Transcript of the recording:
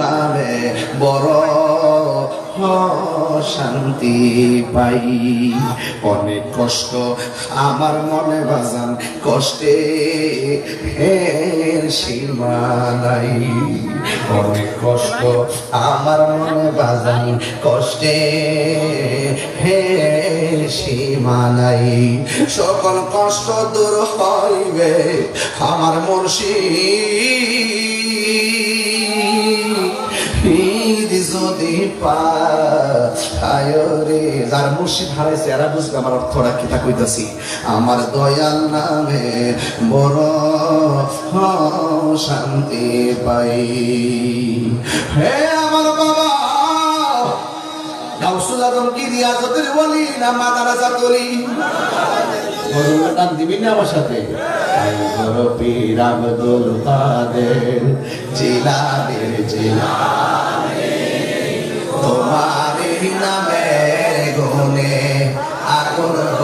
নামে বড় শান্তি পাই। অনেক কষ্ট আমার মনে বাজান, কষ্টে সীমা নাই অনেক কষ্ট আমার মনে বাজান, কষ্টে হে সীমা নাই সকল কষ্ট দূর হইবে আমার মুর্শিদ। যার মুর্শিদ হারাইছে, এরা বুঝবে আমার অর্থটা কি আমার দয়াল নামে বড় শান্তি পাই। হে আমার বাবা বলি না দিবি না আমার সাথে। পীর আব্দুল কাদের নামে গুনে